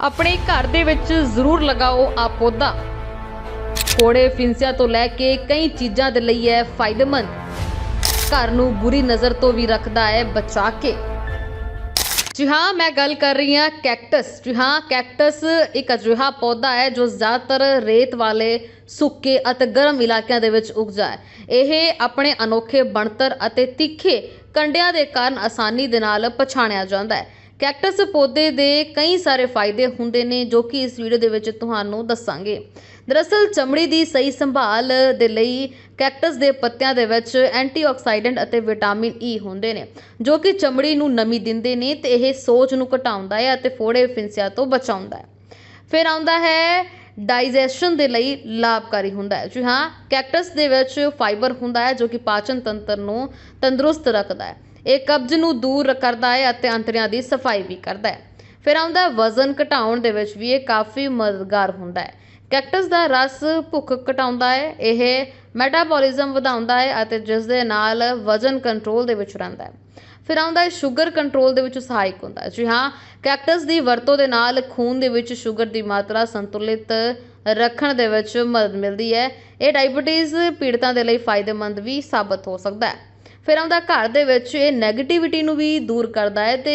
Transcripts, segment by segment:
ਆਪਣੇ ਘਰ ਦੇ ਵਿੱਚ ਜ਼ਰੂਰ ਲਗਾਓ ਆ ਪੌਦਾ। ਕੋੜੇ ਫਿੰਸਿਆਂ ਤੋਂ ਲੈ ਕੇ ਕਈ ਚੀਜ਼ਾਂ ਦੇ ਲਈ ਹੈ ਫਾਇਦੇਮੰਦ। ਘਰ ਨੂੰ ਬੁਰੀ ਨਜ਼ਰ ਤੋਂ ਵੀ ਰੱਖਦਾ ਹੈ ਬਚਾ ਕੇ। ਜੀ ਹਾਂ, ਮੈਂ ਗੱਲ ਕਰ ਰਹੀ ਹਾਂ ਕੈਕਟਸ। ਜੀ ਹਾਂ, ਕੈਕਟਸ ਇੱਕ ਅਜਿਹਾ ਪੌਦਾ ਹੈ ਜੋ ਜ਼ਿਆਦਾਤਰ ਰੇਤ ਵਾਲੇ, ਸੁੱਕੇ ਅਤੇ ਗਰਮ ਇਲਾਕਿਆਂ ਦੇ ਵਿੱਚ ਉੱਗਦਾ ਹੈ। ਇਹ ਆਪਣੇ ਅਨੋਖੇ ਬਣਤਰ ਅਤੇ ਤਿੱਖੇ ਕੰਡਿਆਂ ਦੇ ਕਾਰਨ ਆਸਾਨੀ ਦੇ ਨਾਲ ਪਛਾਣਿਆ ਜਾਂਦਾ ਹੈ। ਕੈਕਟਸ ਪੌਦੇ ਦੇ ਕਈ ਸਾਰੇ ਫਾਇਦੇ ਹੁੰਦੇ ਨੇ ਜੋ ਕਿ ਇਸ ਵੀਡੀਓ ਦੇ ਵਿੱਚ ਤੁਹਾਨੂੰ ਦੱਸਾਂਗੇ। ਦਰਅਸਲ ਚਮੜੀ ਦੀ ਸਹੀ ਸੰਭਾਲ ਦੇ ਲਈ ਕੈਕਟਸ ਦੇ ਪੱਤਿਆਂ ਦੇ ਵਿੱਚ ਐਂਟੀਆਕਸਾਈਡੈਂਟ ਅਤੇ ਵਿਟਾਮਿਨ ਈ ਹੁੰਦੇ ਨੇ, ਜੋ ਕਿ ਚਮੜੀ ਨੂੰ ਨਮੀ ਦਿੰਦੇ ਨੇ ਤੇ ਇਹ ਸੋਜ ਨੂੰ ਘਟਾਉਂਦਾ ਹੈ ਅਤੇ ਫੋੜੇ ਫਿੰਸਿਆਂ ਤੋਂ ਬਚਾਉਂਦਾ ਹੈ। ਫਿਰ ਆਉਂਦਾ ਹੈ ਡਾਈਜੈਸ਼ਨ ਦੇ ਲਈ ਲਾਭਕਾਰੀ ਹੁੰਦਾ ਹੈ। ਜੀ ਹਾਂ, ਕੈਕਟਸ ਦੇ ਵਿੱਚ ਫਾਈਬਰ ਹੁੰਦਾ ਹੈ ਜੋ ਕਿ ਪਾਚਨ ਤੰਤਰ ਨੂੰ ਤੰਦਰੁਸਤ ਰੱਖਦਾ ਹੈ। ਇਹ ਕਬਜ਼ ਨੂੰ ਦੂਰ ਕਰਦਾ ਹੈ ਅਤੇ ਅੰਤੜੀਆਂ ਦੀ ਸਫ਼ਾਈ ਵੀ ਕਰਦਾ ਹੈ। ਫਿਰ ਆਉਂਦਾ ਵਜ਼ਨ ਘਟਾਉਣ ਦੇ ਵਿੱਚ ਵੀ ਇਹ ਕਾਫੀ ਮਦਦਗਾਰ ਹੁੰਦਾ ਹੈ। ਕੈਕਟਸ ਦਾ ਰਸ ਭੁੱਖ ਘਟਾਉਂਦਾ ਹੈ, ਇਹ ਮੈਟਾਬੋਲਿਜ਼ਮ ਵਧਾਉਂਦਾ ਹੈ ਅਤੇ ਜਿਸ ਦੇ ਨਾਲ ਵਜ਼ਨ ਕੰਟਰੋਲ ਦੇ ਵਿੱਚ ਰਹਿੰਦਾ ਹੈ। ਫਿਰ ਆਉਂਦਾ ਹੈ ਸ਼ੂਗਰ ਕੰਟਰੋਲ ਦੇ ਵਿੱਚ ਸਹਾਇਕ ਹੁੰਦਾ ਹੈ। ਜੀ ਹਾਂ, ਕੈਕਟਸ ਦੀ ਵਰਤੋਂ ਦੇ ਨਾਲ ਖੂਨ ਦੇ ਵਿੱਚ ਸ਼ੂਗਰ ਦੀ ਮਾਤਰਾ ਸੰਤੁਲਿਤ ਰੱਖਣ ਦੇ ਵਿੱਚ ਮਦਦ ਮਿਲਦੀ ਹੈ। ਇਹ ਡਾਇਬੀਟੀਜ਼ ਪੀੜਤਾਂ ਦੇ ਲਈ ਫਾਇਦੇਮੰਦ ਵੀ ਸਾਬਤ ਹੋ ਸਕਦਾ ਹੈ। ਫਿਰ ਆਉਂਦਾ ਘਰ ਦੇ ਵਿੱਚ ਇਹ ਨੈਗੇਟਿਵਿਟੀ ਨੂੰ ਵੀ ਦੂਰ ਕਰਦਾ ਹੈ ਅਤੇ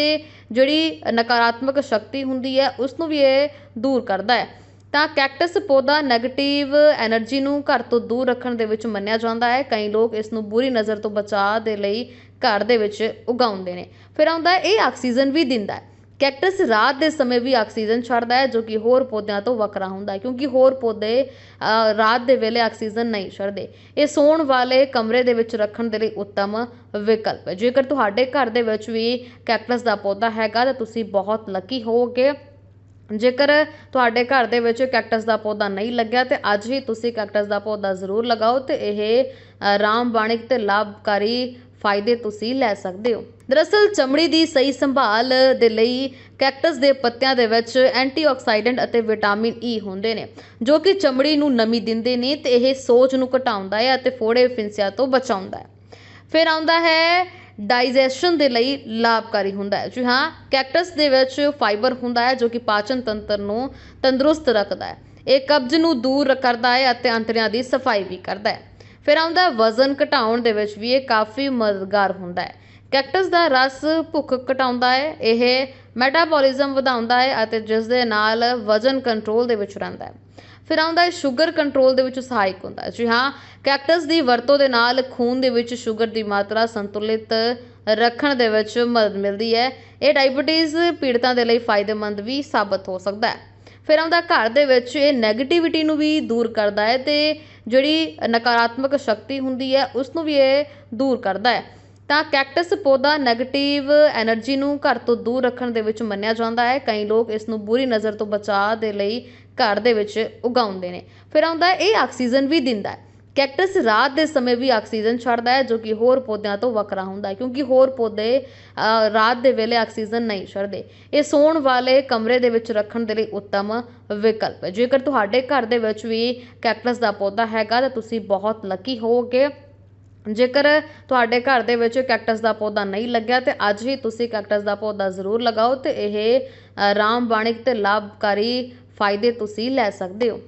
ਜਿਹੜੀ ਨਕਾਰਾਤਮਕ ਸ਼ਕਤੀ ਹੁੰਦੀ ਹੈ, ਉਸ ਨੂੰ ਵੀ ਇਹ ਦੂਰ ਕਰਦਾ ਹੈ। ਤਾਂ ਕੈਕਟਸ ਪੌਦਾ ਨੈਗੇਟਿਵ ਐਨਰਜੀ ਨੂੰ ਘਰ ਤੋਂ ਦੂਰ ਰੱਖਣ ਦੇ ਵਿੱਚ ਮੰਨਿਆ ਜਾਂਦਾ ਹੈ। ਕਈ ਲੋਕ ਇਸ ਨੂੰ ਬੁਰੀ ਨਜ਼ਰ ਤੋਂ ਬਚਾਅ ਦੇ ਲਈ ਘਰ ਦੇ ਵਿੱਚ ਉਗਾਉਂਦੇ ਨੇ। ਫਿਰ ਆਉਂਦਾ ਇਹ ਆਕਸੀਜਨ ਵੀ ਦਿੰਦਾ ਹੈ। ਕੈਕਟਸ ਰਾਤ ਦੇ ਸਮੇਂ ਵੀ ਆਕਸੀਜਨ ਛੱਡਦਾ ਹੈ ਜੋ ਕਿ ਹੋਰ ਪੌਦਿਆਂ ਤੋਂ ਵੱਖਰਾ ਹੁੰਦਾ ਕਿਉਂਕਿ ਹੋਰ ਪੌਦੇ ਰਾਤ ਦੇ ਵੇਲੇ ਆਕਸੀਜਨ ਨਹੀਂ ਛੱਡਦੇ। ਇਹ ਸੌਣ ਵਾਲੇ ਕਮਰੇ ਦੇ ਵਿੱਚ ਰੱਖਣ ਦੇ ਲਈ ਉੱਤਮ ਵਿਕਲਪ ਹੈ। ਜੇਕਰ ਤੁਹਾਡੇ ਘਰ ਦੇ ਵਿੱਚ ਵੀ ਕੈਕਟਸ ਦਾ ਪੌਦਾ ਹੈਗਾ ਤਾਂ ਤੁਸੀਂ ਬਹੁਤ ਲੱਕੀ ਹੋਵੋਗੇ। ਜੇਕਰ ਤੁਹਾਡੇ ਘਰ ਦੇ ਵਿੱਚ ਕੈਕਟਸ ਦਾ ਪੌਦਾ ਨਹੀਂ ਲੱਗਿਆ ਤੇ ਅੱਜ ਹੀ ਤੁਸੀਂ ਕੈਕਟਸ ਦਾ ਪੌਦਾ ਜ਼ਰੂਰ ਲਗਾਓ ਤੇ ਇਹ ਅ, ਰਾਮਬਾਣਿਕ ਤੇ ਲਾਭਕਾਰੀ ਫਾਇਦੇ ਤੁਸੀਂ ਲੈ ਸਕਦੇ ਹੋ। ਦਰਅਸਲ, ਚਮੜੀ ਦੀ ਸਹੀ ਸੰਭਾਲ ਦੇ ਲਈ ਕੈਕਟਸ ਦੇ ਪੱਤਿਆਂ ਦੇ ਵਿੱਚ ਐਂਟੀਆਕਸੀਡੈਂਟ ਅਤੇ ਵਿਟਾਮਿਨ ਈ ਹੁੰਦੇ ਨੇ, ਜੋ ਕਿ ਚਮੜੀ ਨੂੰ ਨਮੀ ਦਿੰਦੇ ਨੇ ਤੇ ਇਹ ਸੋਜ ਨੂੰ ਘਟਾਉਂਦਾ ਹੈ ਅਤੇ ਫੋੜੇ ਫਿੰਸਿਆਂ ਤੋਂ ਬਚਾਉਂਦਾ ਹੈ। ਫਿਰ ਆਉਂਦਾ ਹੈ, ਡਾਈਜੈਸ਼ਨ ਦੇ ਲਈ ਲਾਭਕਾਰੀ ਹੁੰਦਾ ਹੈ। ਜੀ ਹਾਂ, ਕੈਕਟਸ ਦੇ ਵਿੱਚ ਫਾਈਬਰ ਹੁੰਦਾ ਹੈ, ਜੋ ਕਿ ਪਾਚਨ ਤੰਤਰ ਨੂੰ ਤੰਦਰੁਸਤ ਰੱਖਦਾ ਹੈ। ਇਹ ਕਬਜ਼ ਨੂੰ ਦੂਰ ਕਰਦਾ ਹੈ ਅਤੇ ਅੰਤੜੀਆਂ ਦੀ ਸਫ਼ਾਈ ਵੀ ਕਰਦਾ ਹੈ। ਫਿਰ ਆਉਂਦਾ ਵਜ਼ਨ ਘਟਾਉਣ ਦੇ ਵਿੱਚ ਵੀ ਇਹ ਕਾਫੀ ਮਦਦਗਾਰ ਹੁੰਦਾ ਹੈ। ਕੈਕਟਸ ਦਾ ਰਸ ਭੁੱਖ ਘਟਾਉਂਦਾ ਹੈ, ਇਹ ਮੈਟਾਬੋਲਿਜ਼ਮ ਵਧਾਉਂਦਾ ਹੈ ਅਤੇ ਜਿਸ ਦੇ ਨਾਲ ਵਜ਼ਨ ਕੰਟਰੋਲ ਦੇ ਵਿੱਚ ਰਹਿੰਦਾ ਹੈ। ਫਿਰ ਆਉਂਦਾ ਹੈ ਸ਼ੂਗਰ ਕੰਟਰੋਲ ਦੇ ਵਿੱਚ ਸਹਾਇਕ ਹੁੰਦਾ ਹੈ। ਜੀ ਹਾਂ, ਕੈਕਟਸ ਦੀ ਵਰਤੋਂ ਦੇ ਨਾਲ ਖੂਨ ਦੇ ਵਿੱਚ ਸ਼ੂਗਰ ਦੀ ਮਾਤਰਾ ਸੰਤੁਲਿਤ ਰੱਖਣ ਦੇ ਵਿੱਚ ਮਦਦ ਮਿਲਦੀ ਹੈ। ਇਹ ਡਾਇਬੀਟੀਜ਼ ਪੀੜਤਾਂ ਦੇ ਲਈ ਫਾਇਦੇਮੰਦ ਵੀ ਸਾਬਤ ਹੋ ਸਕਦਾ ਹੈ। ਫਿਰ ਆਉਂਦਾ ਘਰ ਦੇ ਵਿੱਚ ਇਹ ਨੈਗੇਟਿਵਿਟੀ ਨੂੰ ਵੀ ਦੂਰ ਕਰਦਾ ਹੈ ਅਤੇ ਜਿਹੜੀ ਨਕਾਰਾਤਮਕ ਸ਼ਕਤੀ ਹੁੰਦੀ ਹੈ ਉਸ ਨੂੰ ਵੀ ਇਹ ਦੂਰ ਕਰਦਾ ਹੈ। ਤਾਂ ਕੈਕਟਸ ਪੌਦਾ ਨੈਗੇਟਿਵ એનર્ਜੀ ਨੂੰ ਘਰ ਤੋਂ ਦੂਰ ਰੱਖਣ ਦੇ ਵਿੱਚ ਮੰਨਿਆ ਜਾਂਦਾ ਹੈ। ਕਈ ਲੋਕ ਇਸ ਨੂੰ ਬੁਰੀ ਨਜ਼ਰ ਤੋਂ ਬਚਾਅ ਦੇ ਲਈ ਘਰ ਦੇ ਵਿੱਚ ਉਗਾਉਂਦੇ ਨੇ। ਫਿਰ ਆਉਂਦਾ ਇਹ ਆਕਸੀਜਨ ਵੀ ਦਿੰਦਾ ਹੈ। ਕੈਕਟਸ ਰਾਤ ਦੇ ਸਮੇਂ ਵੀ ਆਕਸੀਜਨ ਛੱਡਦਾ ਹੈ ਜੋ ਕਿ ਹੋਰ ਪੌਦਿਆਂ ਤੋਂ ਵੱਖਰਾ ਹੁੰਦਾ ਹੈ ਕਿਉਂਕਿ ਹੋਰ ਪੌਦੇ ਰਾਤ ਦੇ ਵੇਲੇ ਆਕਸੀਜਨ ਨਹੀਂ ਛੱਡਦੇ। ਇਹ ਸੌਣ ਵਾਲੇ ਕਮਰੇ ਦੇ ਵਿੱਚ ਰੱਖਣ ਦੇ ਲਈ ਉੱਤਮ ਵਿਕਲਪ ਹੈ। ਜੇਕਰ ਤੁਹਾਡੇ ਘਰ ਦੇ ਵਿੱਚ ਵੀ ਕੈਕਟਸ ਦਾ ਪੌਦਾ ਹੈਗਾ ਤਾਂ ਤੁਸੀਂ ਬਹੁਤ ਲੱਕੀ ਹੋਵੋਗੇ। ਜੇਕਰ ਤੁਹਾਡੇ ਘਰ ਦੇ ਵਿੱਚ ਕੈਕਟਸ ਦਾ ਪੌਦਾ ਨਹੀਂ ਲੱਗਿਆ ਤੇ ਅੱਜ ਹੀ ਤੁਸੀਂ ਕੈਕਟਸ ਦਾ ਪੌਦਾ ਜ਼ਰੂਰ ਲਗਾਓ ਤੇ ਇਹ ਅ, ਰਾਮਬਾਣਿਕ ਤੇ ਲਾਭਕਾਰੀ ਫਾਇਦੇ ਤੁਸੀਂ ਲੈ ਸਕਦੇ ਹੋ।